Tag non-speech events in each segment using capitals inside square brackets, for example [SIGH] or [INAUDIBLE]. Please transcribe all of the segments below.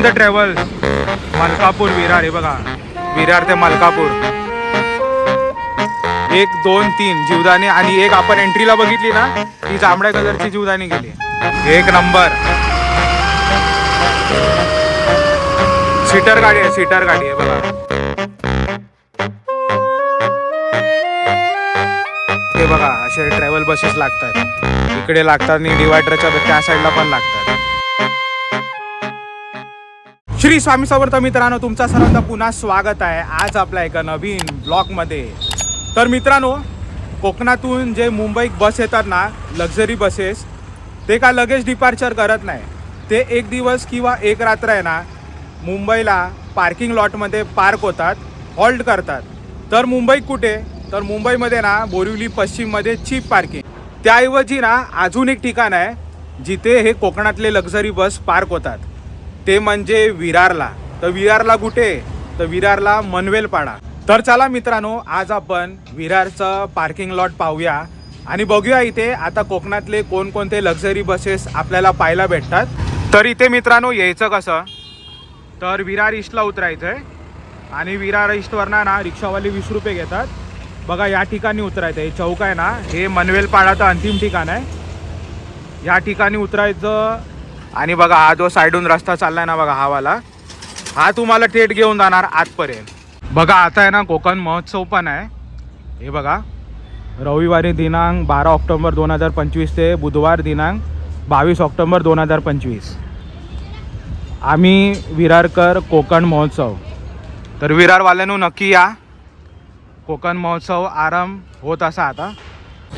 आनंद travels Malkapur Virar. हे बघा. विरार ते मलकापूर. एक दोन तीन. जीवदानी आणि एक आपण एंट्रीला बघितली ना ती जांभळ्या कलरची जीवदानी गेली. एक नंबर. सीटर गाडी आहे सीटर गाडी आहे बघा. हे बघा असे ट्रॅव्हल बसेस लागतात. इकडे लागतात आणि डिवायडरच्या त्या साईडला पण लागतात. श्री स्वामी समर्थ मित्रांनो तुमचा सर्वांचा पुन्हा स्वागत आहे. आज आपल्या एका नवीन ब्लॉगमध्ये. तर मित्रांनो कोकणातून जे मुंबईत बस येतात ना लक्झरी बसेस ते का लगेच डिपार्चर करत नाही. ते एक दिवस किंवा एक रात्र आहे ना मुंबईला पार्किंग लॉटमध्ये पार्क होतात हॉल्ट करतात. तर मुंबईत कुठे? तर मुंबईमध्ये ना बोरिवली पश्चिममध्ये चीप पार्किंग त्याऐवजी ना अजून एक ठिकाण आहे जिथे हे कोकणातले लक्झरी बस पार्क होतात. ते म्हणजे विरारला. तर विरारला कुठे? तर विरारला मनवेलपाडा. तर चला मित्रांनो आज आपण विरारचं पार्किंग लॉट पाहूया. आणि बघूया इथे आता कोकणातले कोणकोणते लक्झरी बसेस आपल्याला पाहायला भेटतात. तर इथे मित्रांनो यायचं कसं? तर विरार ईस्टला उतरायचं आहे आणि विरार ईस्टवरनं ना रिक्षावाले वीस रुपये घेतात. बघा या ठिकाणी उतरायचं हे चौक आहे ना हे मनवेलपाडाचं अंतिम ठिकाण आहे. या ठिकाणी उतरायचं आणि बघा हा जो साईडून रस्ता चाललाय ना बघा हा वाला हा तुम्हाला थेट घेऊन जाणार आतपर्यंत. बघा आता आहे ना कोकण महोत्सव पण आहे. हे बघा रविवारी दिनांक बारा ऑक्टोबर दोन हजार पंचवीस ते बुधवार दिनांक बावीस ऑक्टोबर दोन हजार पंचवीस. आम्ही विरारकर कोकण महोत्सव. तर विरारवाल्यांनो नक्की या. कोकण महोत्सव आरंभ होत असा आता.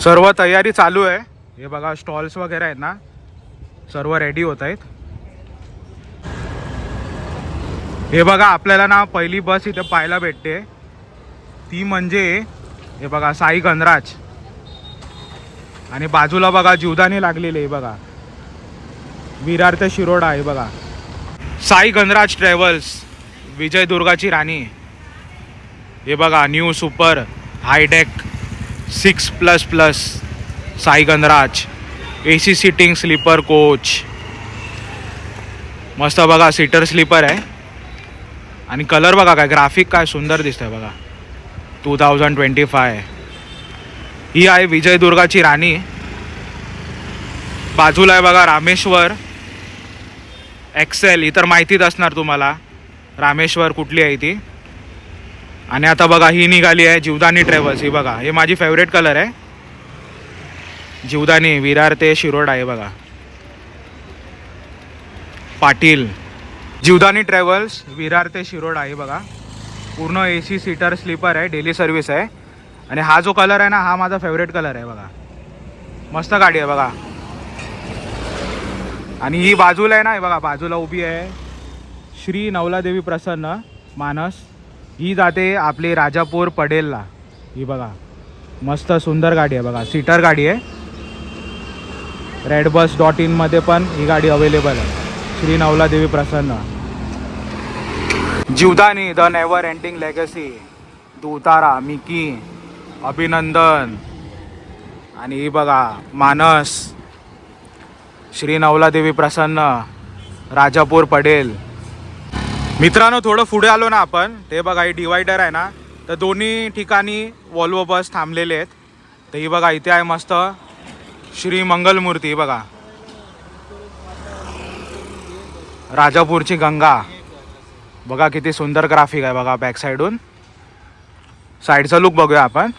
सर्व तयारी चालू आहे. हे बघा स्टॉल्स वगैरे आहेत ना. सर्व रेडी होत आहेत. हे बघा आपल्याला ना पहिली बस इथे पाहायला भेटते. ती म्हणजे हे बघा साई गणराज. आणि बाजूला बघा जीवदानी लागलेली आहे बघा. विरार ते शिरोडा आहे बघा. साई गणराज ट्रॅव्हल्स विजय दुर्गाची राणी. हे बघा new super high deck six plus plus Sai Ganraj. A C sitting sleeper coach मस्त बघा सीटर स्लीपर आहे. आणि कलर बघा काय ग्राफिक काय सुंदर दिसतंय बघा. टू थाउजंड ट्वेंटी फाय ही आहे विजयदुर्गाची राणी. बाजूला आहे बघा रामेश्वर. एक्सेल इतर माहितीच असणार तुम्हाला. रामेश्वर कुठली आहे ती? आणि आता बघा ही निघाली आहे जीवदानी ट्रॅव्हल्स ही बघा. हे माझी फेवरेट कलर आहे. जीवदानी विरार ते शिरोड आहे बघा. पाटील. जीवदानी ट्रॅव्हल्स विरार ते शिरोड आहे बघा. पूर्ण ए सी सीटर स्लीपर आहे डेली सर्व्हिस आहे. आणि हा जो कलर आहे ना हा माझा फेवरेट कलर आहे बघा. मस्त गाडी आहे बघा. आणि ही बाजूला आहे ना हे बघा बाजूला उभी आहे. श्री नवलादेवी प्रसन्न मानस. ही जाते आपली राजापूर पडेलला. ही बघा. मस्त सुंदर गाडी आहे बघा. सीटर गाडी आहे. रेड बस डॉट इनमध्ये पण ही गाडी अवेलेबल आहे. श्री नवलादेवी प्रसन्न. Jivdani the never ending legacy Dutara Mickey अभिनंदन. आणि ही बघा मानस. श्री नवलादेवी प्रसन्न. राजापूर पडेल. मित्रांनो थोडं पुढे आलो ना आपण. ते बघा ही डिवायडर आहे ना. तर दोन्ही ठिकाणी वॉल्वो बस थांबलेले आहेत. तर ही बघा इथे आहे मस्त. श्री मंगलमूर्ती बघा. राजापूरची गंगा. बघा किती सुंदर ग्राफिक आहे बघा बॅक साईडून साईडचा लुक बघूया आपण.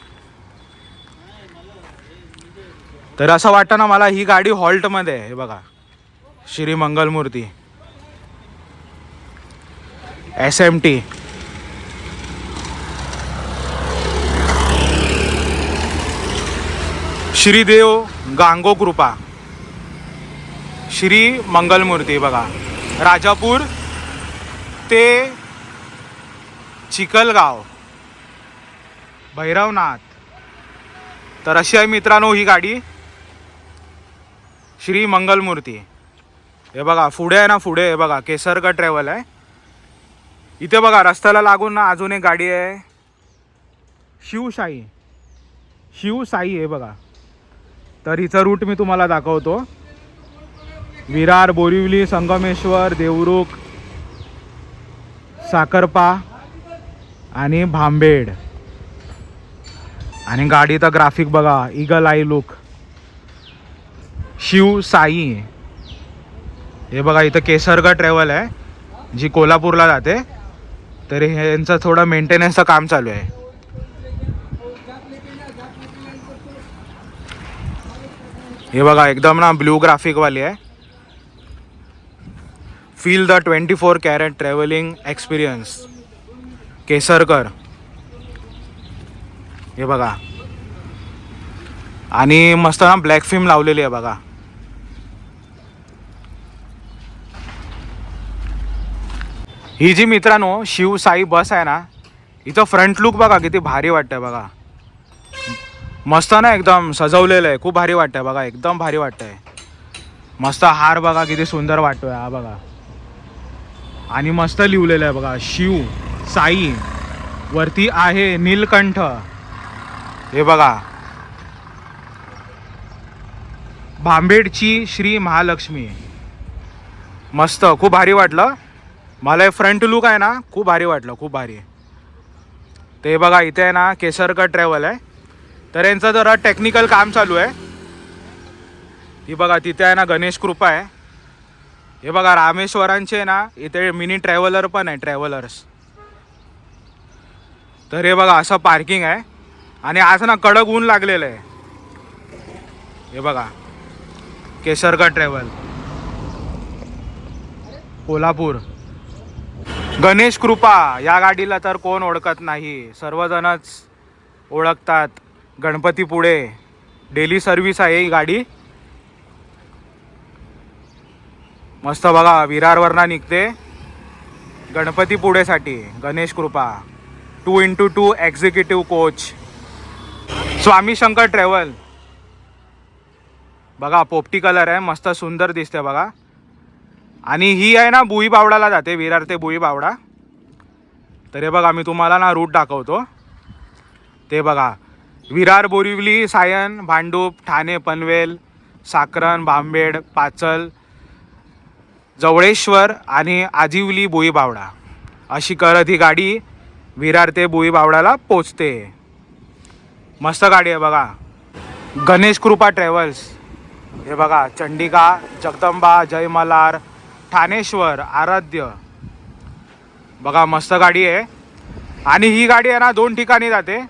तर असं वाटतं ना मला ही गाडी हॉल्टमध्ये आहे हे बघा. Shri Mangalmurti. S M T Shridev Gango Kripa Shri Mangalmurti बघा. राजापूर ते चिखलगाव. भैरवनाथ. तर अशी आहे मित्रांनो ही गाडी. श्री मंगलमूर्ती. हे बघा पुढे आहे ना पुढे हे बघा केसरगड ट्रॅव्हल आहे. इथे बघा रस्त्याला लागून ना अजून एक गाडी आहे. शिवशाही. शिवसाई आहे बघा. तर हिचा रूट मी तुम्हाला दाखवतो. विरार बोरिवली संगमेश्वर देवरुख साखरपा आणि भांबेड. आणि गाडीचा ग्राफिक बघा eagle eye look Shiv Sai. हे बघा इथं केसरगड ट्रॅव्हल आहे जी कोल्हापूरला जाते. तर हे यांचं थोडं मेंटेनन्सचं काम चालू आहे. हे बघा एकदम ना ब्ल्यू ग्राफिकवाली आहे. Feel the twenty four carat travelling experience Kesarkar. हे बघा. आणि मस्त ना ब्लॅक फिल्म लावलेली आहे बघा. ही जी मित्रांनो शिव साई बस आहे ना हिचं फ्रंट लुक बघा किती भारी वाटतंय बघा. मस्त ना एकदम सजवलेलं आहे. खूप भारी वाटतंय बघा एकदम भारी वाटतंय. मस्त हार बघा किती सुंदर वाटतोय हा बघा. आणि मस्त लिहिलेलं आहे बघा शिव साई. वरती आहे नीलकंठ. हे बघा. भांबेडची श्री महालक्ष्मी. मस्त खूप भारी वाटलं. मला हे फ्रंट लुक आहे ना खूप भारी वाटलं खूप भारी. ते बघा इथे आहे ना केसरकर ट्रॅव्हल आहे. तर यांचं जरा टेक्निकल काम चालू आहे. ही बघा तिथे आहे ना गणेश कृपा आहे. हे बघा रामेश्वरांचे ना इथे मिनी ट्रॅव्हलर पण आहे ट्रॅव्हलर्स तर हे बघा असं पार्किंग आहे. आणि आज ना कडक ऊन लागलेलं आहे. हे बघा केसरगड ट्रॅव्हल कोल्हापूर. गणेश कृपा या गाडीला तर कोण ओळखत नाही. सर्वजणच ओळखतात. गणपती पुढे. डेली सर्विस आहे ही गाडी. मस्त बघा विरारवरनं निघते. Ganpati पुढेसाठी Ganesh Kripa. Two into two executive coach Swami Shankar travel बघा पोपटी कलर आहे मस्त सुंदर दिसते बघा. आणि ही आहे ना बुई बावडाला जाते विरार ते बुई बावडा. तर हे बघा मी तुम्हाला ना रूट दाखवतो. ते बघा विरार बोरिवली सायन भांडूप ठाणे पनवेल साकरण भांबेड पाचल जवळेश्वर आणि आजिवली बोईबावडा. अशी करत ही गाडी विरार ते बोईबावडाला पोचते. मस्त गाडी आहे बघा. गणेश कृपा ट्रॅव्हल्स. हे बघा चंडिका जगदंबा जयमलार ठाणेश्वर आराध्य. बघा मस्त गाडी आहे. आणि ही गाडी आहे ना दोन ठिकाणी जाते.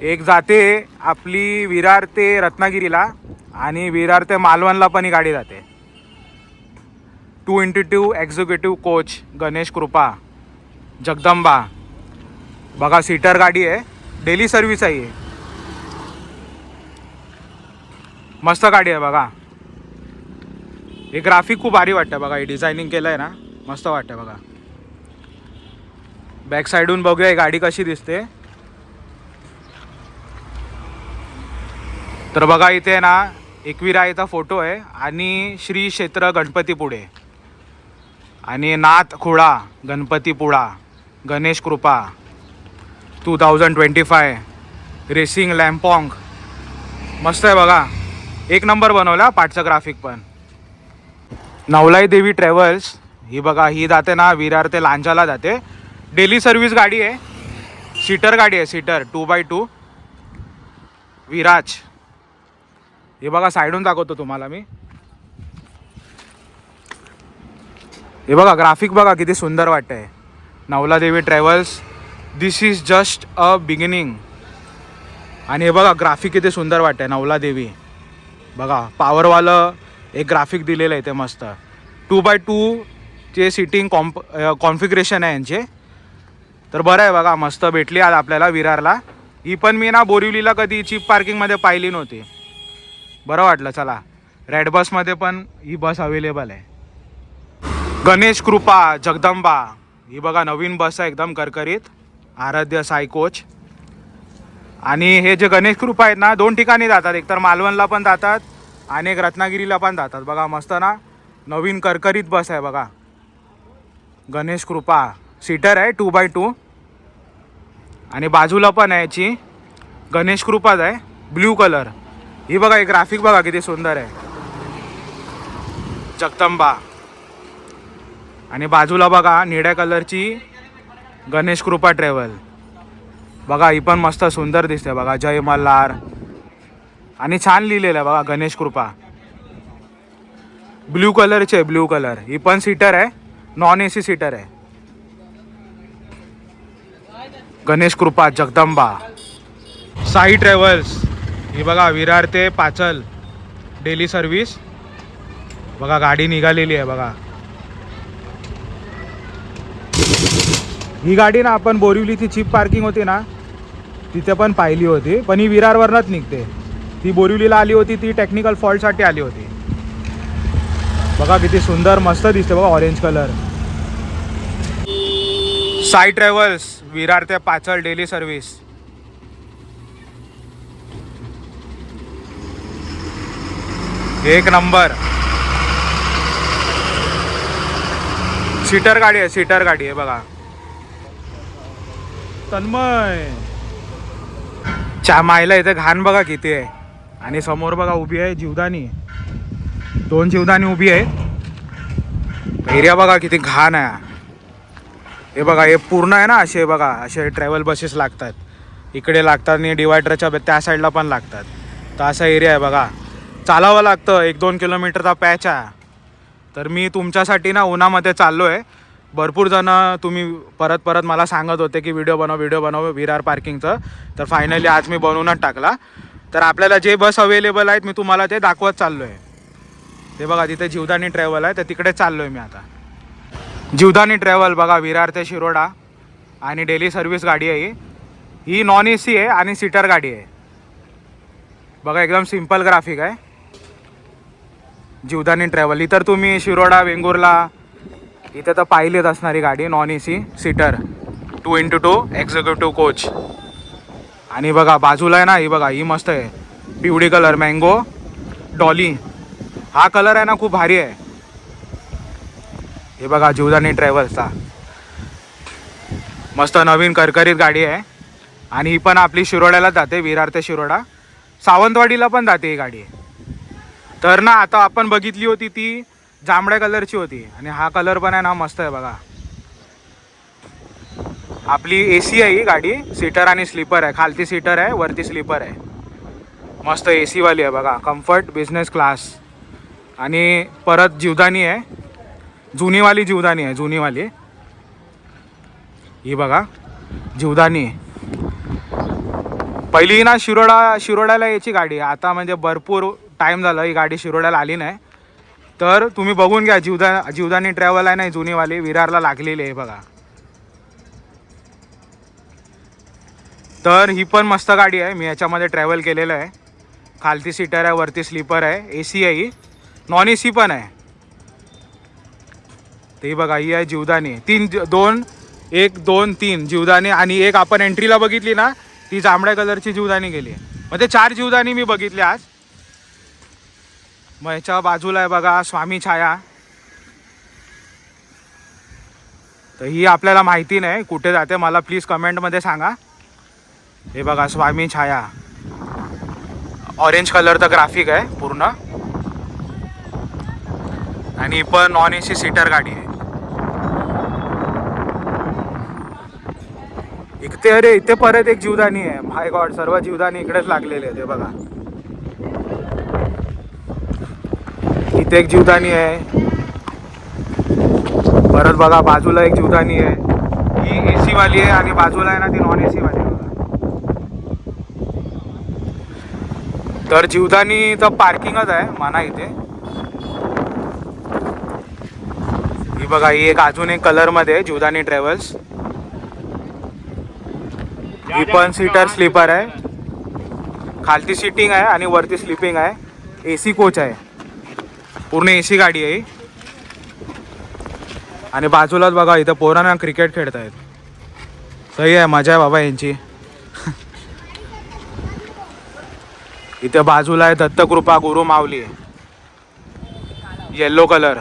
एक जाते आपली विरार ते रत्नागिरीला आणि विरार ते मालवणला पण ही गाडी जाते. Two into two executive coach Ganesh Kripa Jagdamba. बघा सीटर गाडी आहे. डेली सर्व्हिस आहे मस्त गाडी आहे बघा. हे ग्राफिक खूप भारी वाटतं बघा. हे डिझायनिंग केलं आहे ना. मस्त वाटतं बघा. बॅक साईडून बघूया गाडी कशी दिसते. तर बघा इथे ना एकविरायचा फोटो आहे आणि श्री क्षेत्र गणपतीपुढे आणि नाथ खुळा Ganpatipule Ganesh Kripa two thousand twenty five racing लॅम्पॉंग मस्त आहे बघा. एक नंबर बनवला पाठचं ग्राफिक पण. नवलाई देवी ट्रॅव्हल्स ही बघा ही जाते ना विरार ते लांजाला जाते. डेली सर्व्हिस गाडी आहे. सीटर गाडी आहे seater two by two Viraj. हे बघा साईडून दाखवतो तुम्हाला मी. हे बघा ग्राफिक बघा किती सुंदर वाटतंय. Navla Devi travels this is just a beginning आणि हे बघा ग्राफिक किती सुंदर वाटतंय नवला देवी. बघा पॉवरवालं एक ग्राफिक दिलेलं आहे ते मस्त. टू बाय टू चे सिटिंग कॉम्प कॉन्फिग्रेशन आहे यांचे. तर बरं आहे बघा मस्त भेटली आज आपल्याला विरारला. ही पण मी ना बोरिवलीला कधी चीप पार्किंगमध्ये पाहिली नव्हती. बरं वाटलं चला. रेड बसमध्ये पण ही बस अवेलेबल आहे. गणेश कृपा जगदंबा. ही बघा नवीन बस आहे एकदम करकरीत. आराध्य सायकोच आणि हे जे गणेश कृपा आहेत ना दोन ठिकाणी जातात. एकतर मालवणला पण जातात आणि एक रत्नागिरीला पण जातात. बघा मस्त ना. नवीन करकरीत बस आहे बघा. गणेश कृपा. सीटर आहे टू बाय टू आणि बाजूला पण आहे याची. गणेश कृपाच आहे ब्ल्यू कलर ही बघा हे ग्राफिक बघा किती सुंदर आहे. जगदंबा. आणि बाजूला बघा निळ्या कलरची गणेश कृपा ट्रॅव्हल बघा ही पण मस्त सुंदर दिसते बघा जय मल्हार. आणि छान लिहिलेलं आहे बघा गणेश कृपा. ब्ल्यू कलरची आहे ब्ल्यू कलर ही पण सीटर आहे नॉन ए सी सीटर आहे. गणेश कृपा जगदंबा. साई ट्रॅव्हल्स ही बघा विरार ते पाचल. Daily service. बघा गाडी निघालेली आहे बघा. ही गाडी ना आपण बोरिवलीची चीप पार्किंग होती ना तिथे पण पाहिली होती. पण ही विरारवरनच निघते. ती बोरिवलीला आली होती ती टेक्निकल फॉल्टसाठी आली होती. बघा किती सुंदर मस्त दिसते बघा orange colour Sai travels Virar ते पाचल डेली सर्व्हिस. एक नंबर. सीटर गाडी आहे सीटर गाडी आहे बघा. तन्मय. च्या मायला इथे घाण बघा किती आहे. आणि समोर बघा उभी आहे जीवदानी. दोन जीवदानी उभी आहे. एरिया बघा किती घाण आहे. हे बघा हे पूर्ण आहे ना असे बघा असे ट्रॅव्हल बसेस लागतात. इकडे लागतात आणि डिवायडरच्या त्या साईडला पण लागतात. तर असा एरिया आहे बघा. चालावं लागतं. एक दोन किलोमीटरचा पॅच आहे. तर मी तुमच्यासाठी ना उन्हामध्ये चाललो आहे भरपूर जण तुम्ही परत परत मला सांगत होते की व्हिडिओ बनव व्हिडिओ बनव विरार पार्किंगचं. तर फायनली आज मी बनवूनच टाकला. तर आपल्याला जे बस अवेलेबल आहेत मी तुम्हाला ते दाखवत चाललो आहे ते बघा तिथे जीवदानी ट्रॅव्हल आहे तर तिकडे चाललो आहे मी आता. जीवदानी ट्रॅव्हल बघा विरार ते शिरोडा. आणि डेली सर्व्हिस गाडी आहे ही. ही नॉन ए सी आहे आणि सीटर गाडी आहे. बघा एकदम सिंपल ग्राफिक आहे. जीवदानी ट्रॅव्हल इतर तुम्ही शिरोडा वेंगुर्ला इथे तर पाहिलीच असणारी गाडी non A C seater two into two executive coach आणि बघा बाजूला आहे ना ही बघा ही मस्त आहे. पिवळी कलर मँगो डॉली हा कलर आहे ना खूप भारी आहे. हे बघा जीवदानी ट्रॅव्हल्सचा मस्त नवीन करकरीत गाडी आहे. आणि ही पण आपली शिरोड्याला जाते विरार ते शिरोडा. सावंतवाडीला पण जाते ही गाडी. तर ना आता आपण बघितली होती ती जांभळ्या कलरची होती. आणि हा कलर पण आहे ना मस्त आहे बघा. आपली ए सी आहे ही गाडी. सीटर आणि स्लीपर आहे. खालती सीटर आहे वरती स्लीपर आहे. मस्त ए सीवाली आहे बघा. कम्फर्ट बिझनेस क्लास आणि परत जीवदानी आहे. जुनीवाली जीवदानी आहे जुनीवाली ही बघा जीवदानी. पहिली ना शिरोडा शिरोड्याला याची गाडी. आहे आता म्हणजे भरपूर टाईम झालं ही गाडी शिरोड्याला आली नाही. तर तुम्ही बघून घ्या जीवदा जीवदानी ट्रॅव्हल आहे ना जुनीवाली विरारला लागलेली आहे बघा. तर ही पण मस्त गाडी आहे मी याच्यामध्ये ट्रॅव्हल केलेलं आहे. खालती सीटर आहे वरती स्लीपर आहे ए सी आहे ही. नॉन ए सी पण आहे. ते बघा ही आहे जीवदानी. तीन ज- दोन एक दोन तीन जीवदानी. आणि एक आपण एंट्रीला बघितली ना ती जांभळ्या कलरची जीवदानी गेली मग ते चार जीवदानी मी बघितली आज. मग ह्याच्या बाजूला आहे बघा स्वामी छाया. तर ही आपल्याला माहिती नाही कुठे जाते मला प्लीज कमेंटमध्ये सांगा. हे बघा स्वामी छाया. ऑरेंज कलरचं ग्राफिक आहे पूर्ण. आणि ही पण नॉन ए सी सीटर गाडी आहे. इकते अरे इथे परत एक जीवदानी आहे. माय गॉड सर्व जीवदानी इकडेच लागलेले आहेत ते बघा. इथे एक जीवदानी आहे. परत बघा बाजूला एक जीवदानी आहे. ही ए सी वाली आहे आणि बाजूला आहे ना ती नॉन ए सी वाली आहे बघा. तर जीवदानी तर पार्किंगच आहे म्हणा इथे. ही बघा ही एक अजून एक कलरमध्ये आहे, जीवदानी ट्रॅव्हल्स ही पण सीटर स्लीपर आहे. खालती सिटिंग आहे आणि वरती स्लिपिंग आहे. ए सी कोच आहे. पूर्ण ए सी गाडी आहे आणि बाजूलाच बघा इथं पोरांना क्रिकेट खेळत आहेत सही आहे मजा आहे बाबा यांची. [LAUGHS] इथे बाजूला आहे दत्तकृपा गुरु माऊली. येल्लो कलर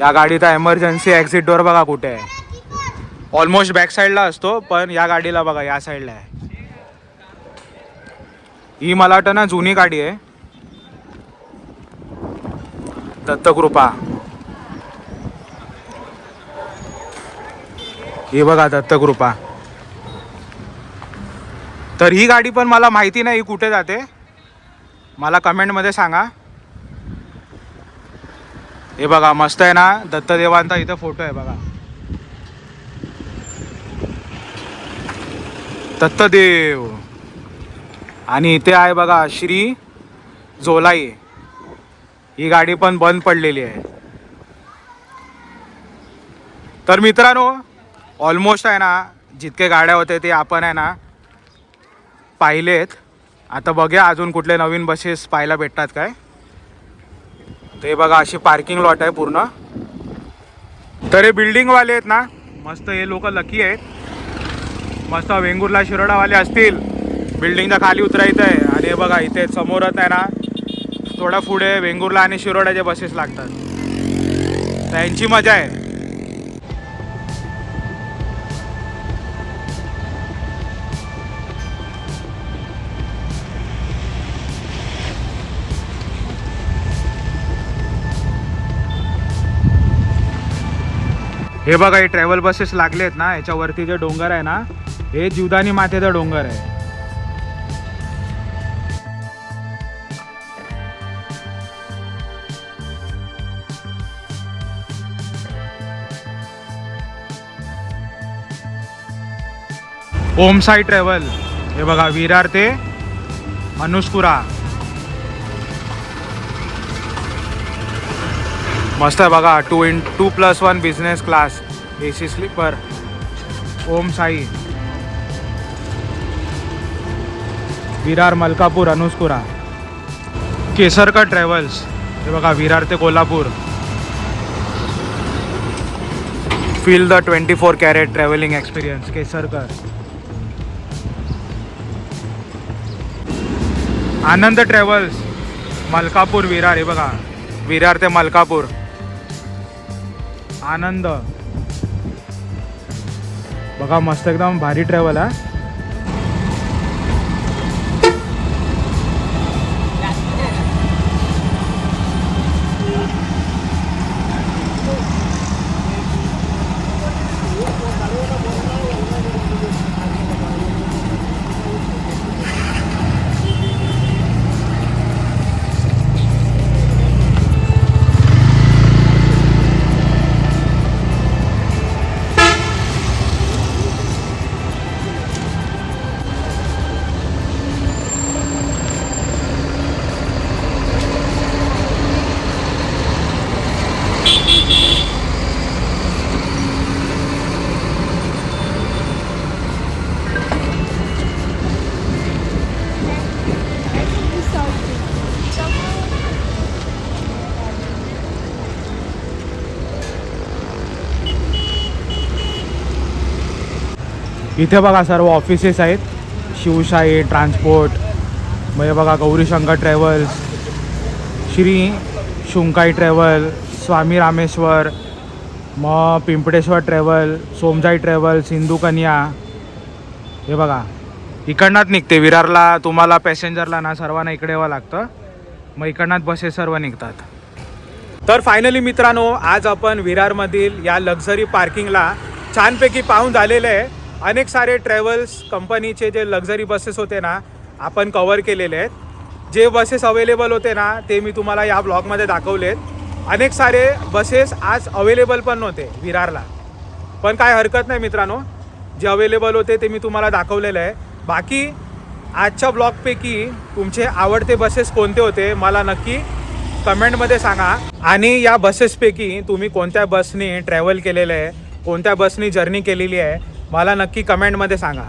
या गाडीचा एमर्जन्सी एक्झिट डोअर बघा कुठे आहे. ऑलमोस्ट बॅक साईडला असतो पण या गाडीला बघा या साईडला आहे. ही मला वाटतं ना जुनी गाडी आहे. दत्तकृपा. हे बघा दत्तकृपा. तर ही गाडी पण मला माहिती नाही कुठे जाते. मला कमेंटमध्ये सांगा. हे बघा मस्त आहे ना? दत्तदेवांचा इथं फोटो आहे बघा. दत्तदेव. आणि इथे आहे बघा श्री जोलाई. ही गाडी पण बंद पडलेली आहे. तर मित्रांनो ऑलमोस्ट आहे ना जितके गाड्या होते ते आपण आहे ना पाहिलेत. आता बघूया अजून कुठले नवीन बसेस पाहायला भेटतात काय. ते बघा अशी पार्किंग लॉट आहे पूर्ण. तर हे बिल्डिंगवाले आहेत ना मस्त हे लोक लकी आहेत. मस्त वेंगुर्ला शिरोडावाले असतील. बिल्डिंगच्या खाली उतरायचं आहे. आणि हे बघा इथे समोरच आहे ना थोडा पुढे वेंगुर्ला आणि शिरोड्याच्या बसेस लागतात. त्यांची मजा आहे. हे बघा हे ट्रॅव्हल बसेस लागले आहेत ना याच्यावरती जे डोंगर आहे ना हे जीवदानी मातेचा डोंगर आहे. ओम साई ट्रॅव्हल. हे बघा विरार ते अनुस्कुरा मस्त आहे बघा two in two plus one business class A C sleeper Om Sai Virar Malkapur Anuskura Kesarkar travels. हे बघा विरार ते Kolhapur. Feel the twenty four carat travelling experience Kesarkar. Anand travels Malkapur Virar. हे बघा विरार ते मलकापूर. आनंद. बघा मस्त एकदम भारी ट्रॅव्हल आहे इथे बघा सर्व ऑफिसेस आहेत. शिवशाही ट्रान्सपोर्ट मग हे बघा गौरीशंकर ट्रॅव्हल्स श्री शुंकाई ट्रॅव्हल स्वामी रामेश्वर मग पिंपडेश्वर ट्रॅव्हल सोमजाई ट्रॅव्हल सिंधू कन्या. हे बघा. इकडनंच निघते. विरारला तुम्हाला पॅसेंजरला ना सर्वांना इकडे यावं लागतं. मग इकडनंच बसेस सर्व निघतात. तर फायनली मित्रांनो आज आपण विरारमधील या लक्झरी पार्किंगला छानपैकी पाहून झालेले आहे. अनेक सारे ट्रॅव्हल्स कंपनीचे जे लक्झरी बसेस होते ना आपण कवर केलेले आहेत. जे बसेस अवेलेबल होते ना ते मी तुम्हाला या ब्लॉगमध्ये दाखवलेत. अनेक सारे बसेस आज अवेलेबल पण नव्हते विरारला. पण काय हरकत नाही मित्रांनो जे अवेलेबल होते ते मी तुम्हाला दाखवलेलं आहे. बाकी आजच्या ब्लॉगपैकी तुमचे आवडते बसेस कोणते होते मला नक्की कमेंटमध्ये सांगा. आणि या बसेसपैकी तुम्ही कोणत्या बसनी ट्रॅव्हल केलेलं आहे कोणत्या बसनी जर्नी केलेली आहे मला नक्की कमेंटमध्ये सांगा.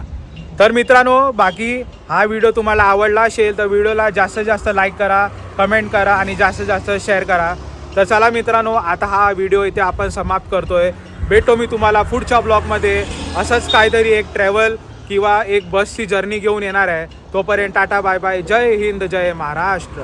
तर मित्रांनो बाकी हा व्हिडिओ तुम्हाला आवडला असेल तर व्हिडिओला जास्तीत जास्त लाईक करा कमेंट करा आणि जास्तीत जास्त शेअर करा. तर चला मित्रांनो आता हा व्हिडिओ इथे आपण समाप्त करतोय. भेटतो मी तुम्हाला पुढच्या ब्लॉगमध्ये. असंच काहीतरी एक ट्रॅव्हल किंवा एक बसची जर्नी घेऊन येणार आहे. तोपर्यंत tata bye bye Jai Hind Jai Maharashtra.